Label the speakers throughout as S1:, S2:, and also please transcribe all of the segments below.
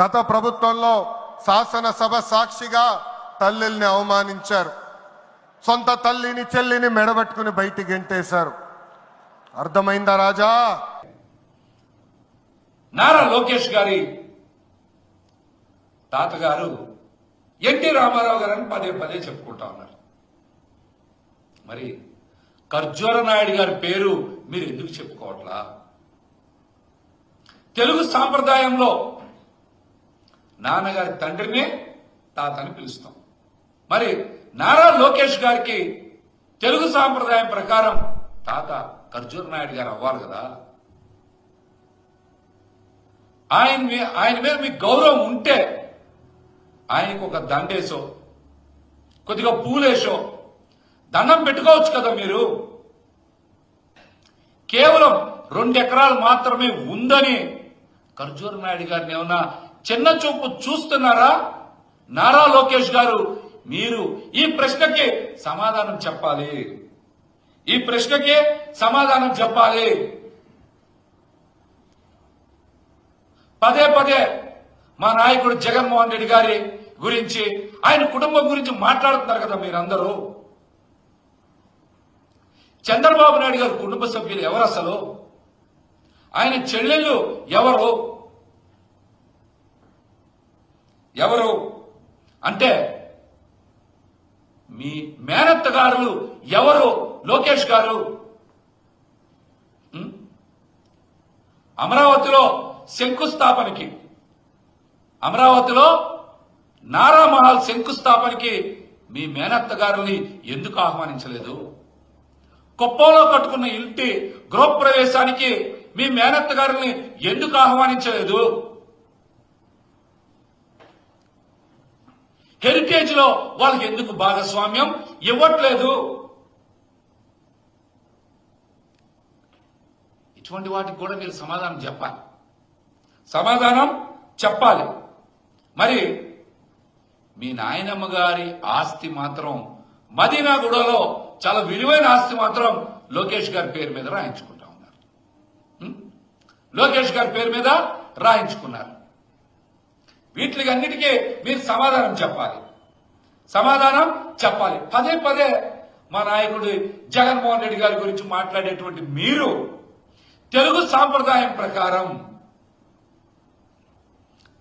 S1: గత ప్రభుత్వంలో శాసనసభ సాక్షిగా తల్లిని అవమానించారు. సొంత తల్లిని చెల్లిని మెడబెట్టుకుని బయటికి గెంటేశారు. అర్థమైందా రాజా?
S2: నారా లోకేష్ గారి తాతగారు ఎన్టీ రామారావు గారని పదే పదే చెప్పుకుంటా ఉన్నారు. మరి ఖర్జూర నాయుడు గారి పేరు మీరు ఎందుకు చెప్పుకోవట్లా? తెలుగు సాంప్రదాయంలో నాన్నగారి తండ్రిని తాతని పిలుస్తాం. మరి నారా లోకేష్ గారికి తెలుగు సాంప్రదాయం ప్రకారం తాత ఖర్జూర నాయుడు గారు అవ్వాలి కదా? ఆయన మీ- ఆయన మీద మీకు గౌరవం ఉంటే ఆయనకు ఒక దండేసో కొద్దిగా పూలేసో దండం పెట్టుకోవచ్చు కదా మీరు? కేవలం రెండు ఎకరాలు మాత్రమే ఉందని ఖర్జూర నాయుడు గారిని ఏమన్నా చిన్న చూపు చూస్తున్నారా? నారా లోకేష్ గారు మీరు ఈ ప్రశ్నకి సమాధానం చెప్పాలి. ఈ ప్రశ్నకి సమాధానం చెప్పాలి. పదే పదే మా నాయకుడు జగన్మోహన్ రెడ్డి గారి గురించి ఆయన కుటుంబం గురించి మాట్లాడుతున్నారు కదా మీరందరూ. చంద్రబాబు నాయుడు గారి కుటుంబ సభ్యులు ఎవరు అసలు? ఆయన చెల్లెళ్ళు ఎవరు? ఎవరు? అంటే మీ మేనత్తగారులు ఎవరు? లోకేష్ గారు. అమరావతిలో శంకుస్థాపనకి. అమరావతిలో నారామహల్ శంకుస్థాపనకి మీ మేనత్త గారిని ఎందుకు ఆహ్వానించలేదు? కుప్పంలో కట్టుకున్న ఇంటి గృహప్రవేశానికి మీ మేనత్త గారిని ఎందుకు ఆహ్వానించలేదు? హెరిటేజ్లో వాళ్ళకి ఎందుకు భాగస్వామ్యం? ఇవ్వట్లేదు. ఇటువంటి వాటికి కూడా మీరు సమాధానం చెప్పాలి. సమాధానం చెప్పాలి. మరి మీ నాయనమ్మ గారి ఆస్తి మాత్రం మదీనాగూడలో చాలా విలువైన ఆస్తి మాత్రం లోకేష్ గారి పేరు మీద రాయించుకుంటా ఉన్నారు. లోకేష్ గారి పేరు మీద రాయించుకున్నారు. వీటికి అన్నిటికీ మీరు సమాధానం చెప్పాలి. సమాధానం చెప్పాలి. పదే పదే మా నాయకుడు జగన్మోహన్ రెడ్డి గారి గురించి మాట్లాడేటువంటి మీరు తెలుగు సాంప్రదాయం ప్రకారం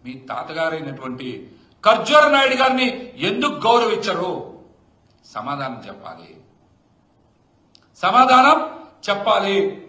S2: మీ తాతగారైనటువంటి ఖర్జూర నాయుడు గారిని ఎందుకు గౌరవించరు సమాధానం చెప్పాలి. సమాధానం చెప్పాలి.